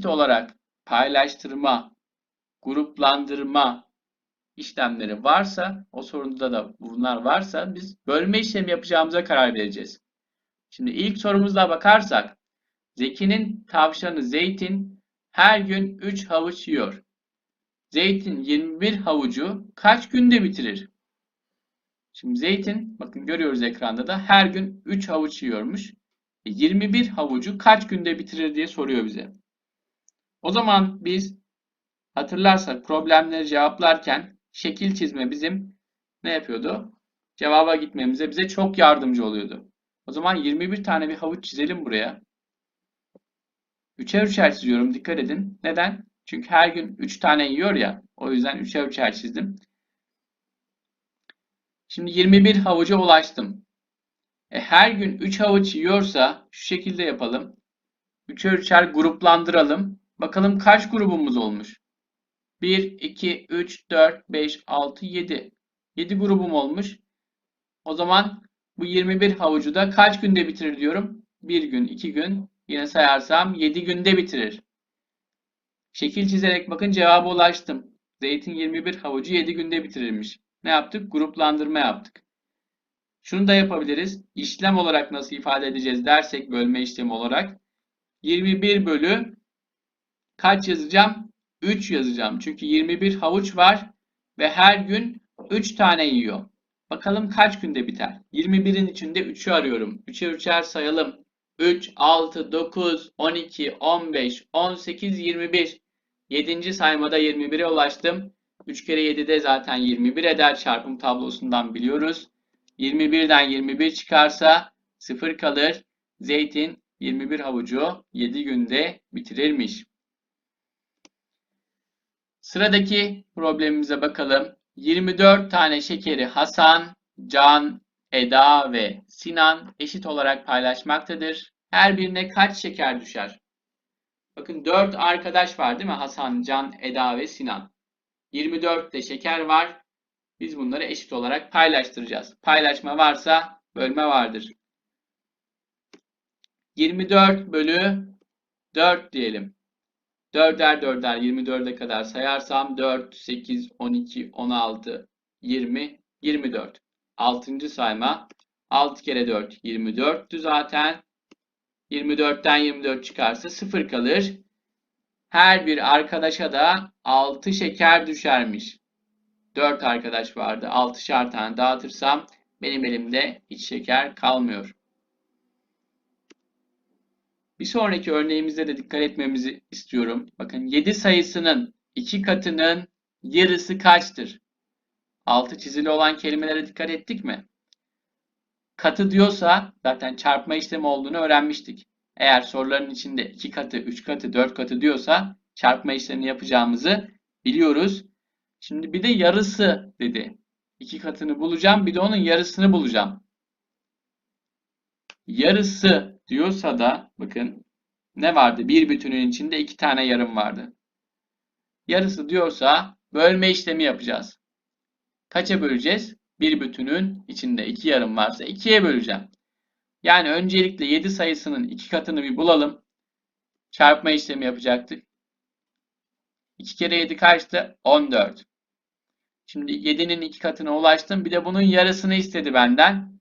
eşit olarak paylaştırma, gruplandırma işlemleri varsa, o sorunda da bunlar varsa biz bölme işlemi yapacağımıza karar vereceğiz. Şimdi ilk sorumuzla bakarsak, Zeki'nin tavşanı Zeytin her gün 3 havuç yiyor. Zeytin 21 havucu kaç günde bitirir? Şimdi zeytin, bakın görüyoruz ekranda da her gün 3 havuç yiyormuş. 21 E, havucu kaç günde bitirir diye soruyor bize. O zaman biz hatırlarsak problemleri cevaplarken şekil çizme bizim ne yapıyordu? Cevaba gitmemize bize çok yardımcı oluyordu. O zaman 21 tane bir havuç çizelim buraya. 3'er 3'er çiziyorum. Dikkat edin. Neden? Çünkü her gün 3 tane yiyor ya. O yüzden 3'er 3'er çizdim. Şimdi 21 havuca ulaştım. E, her gün 3 havuç yiyorsa şu şekilde yapalım. 3'er 3'er gruplandıralım. Bakalım kaç grubumuz olmuş? 1, 2, 3, 4, 5, 6, 7. 7 grubum olmuş. O zaman bu 21 havucu da kaç günde bitirir diyorum? 1 gün, 2 gün. Yine sayarsam 7 günde bitirir. Şekil çizerek bakın cevaba ulaştım. Zeytin 21 havucu 7 günde bitirirmiş. Ne yaptık? Gruplandırma yaptık. Şunu da yapabiliriz. İşlem olarak nasıl ifade edeceğiz dersek bölme işlemi olarak 21 bölü kaç yazacağım? 3 yazacağım. Çünkü 21 havuç var ve her gün 3 tane yiyor. Bakalım kaç günde biter? 21'in içinde 3'ü arıyorum. 3'e 3'er sayalım. 3, 6, 9, 12, 15, 18, 21. 7. saymada 21'e ulaştım. 3 kere 7 de zaten 21 eder. Çarpım tablosundan biliyoruz. 21'den 21 çıkarsa 0 kalır. Zeytin 21 havucu 7 günde bitirirmiş. Sıradaki problemimize bakalım. 24 tane şekeri Hasan, Can, Eda ve Sinan eşit olarak paylaşmaktadır. Her birine kaç şeker düşer? Bakın 4 arkadaş var değil mi? Hasan, Can, Eda ve Sinan. 24 de şeker var. Biz bunları eşit olarak paylaştıracağız. Paylaşma varsa bölme vardır. 24 bölü 4 diyelim. 4'er 4'er 24'e kadar sayarsam 4, 8, 12, 16, 20, 24. 6. sayma 6 kere 4 24'tü zaten. 24'ten 24 çıkarsa 0 kalır. Her bir arkadaşa da 6 şeker düşermiş. 4 arkadaş vardı. 6'şar tane dağıtırsam benim elimde hiç şeker kalmıyor. Bir sonraki örneğimizde de dikkat etmemizi istiyorum. Bakın 7 sayısının 2 katının yarısı kaçtır? Altı çizili olan kelimelere dikkat ettik mi? Katı diyorsa zaten çarpma işlemi olduğunu öğrenmiştik. Eğer soruların içinde 2 katı, 3 katı, 4 katı diyorsa çarpma işlemini yapacağımızı biliyoruz. Şimdi bir de yarısı dedi. 2 katını bulacağım, bir de onun yarısını bulacağım. Yarısı diyorsa da bakın ne vardı? Bir bütünün içinde iki tane yarım vardı. Yarısı diyorsa bölme işlemi yapacağız. Kaça böleceğiz? Bir bütünün içinde iki yarım varsa ikiye böleceğim. Yani öncelikle 7 sayısının iki katını bir bulalım. Çarpma işlemi yapacaktık. 2 kere 7 kaçtı? 14. Şimdi 7'nin iki katına ulaştım. Bir de bunun yarısını istedi benden.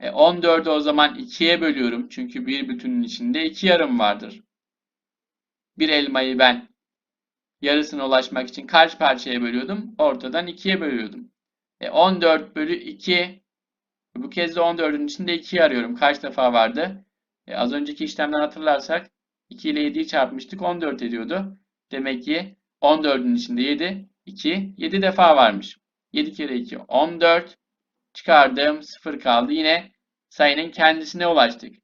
E 14'ü o zaman 2'ye bölüyorum. Çünkü bir bütünün içinde iki yarım vardır. Bir elmayı ben yarısına ulaşmak için kaç parçaya bölüyordum? Ortadan 2'ye bölüyordum. E 14 bölü 2 bu kez de 14'ün içinde 2'yi arıyorum. Kaç defa vardı? E az önceki işlemden hatırlarsak 2 ile 7'yi çarpmıştık. 14 ediyordu. Demek ki 14'ün içinde 7, 2, 7 defa varmış. 7 kere 2, 14. Çıkardım. 0 kaldı. Yine sayının kendisine ulaştık.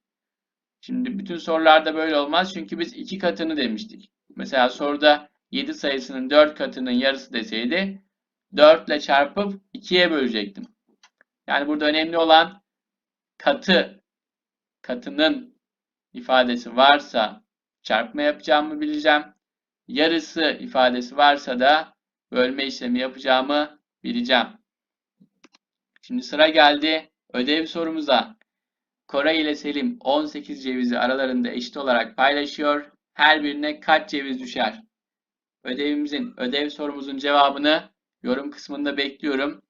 Şimdi bütün sorularda böyle olmaz. Çünkü biz 2 katını demiştik. Mesela soruda 7 sayısının 4 katının yarısı deseydi 4 ile çarpıp 2'ye bölecektim. Yani burada önemli olan katı, katının ifadesi varsa çarpma yapacağımı bileceğim. Yarısı ifadesi varsa da bölme işlemi yapacağımı bileceğim. Şimdi sıra geldi ödev sorumuza. Koray ile Selim 18 cevizi aralarında eşit olarak paylaşıyor. her birine kaç ceviz düşer? Ödevimizin, ödev sorumuzun cevabını yorum kısmında bekliyorum.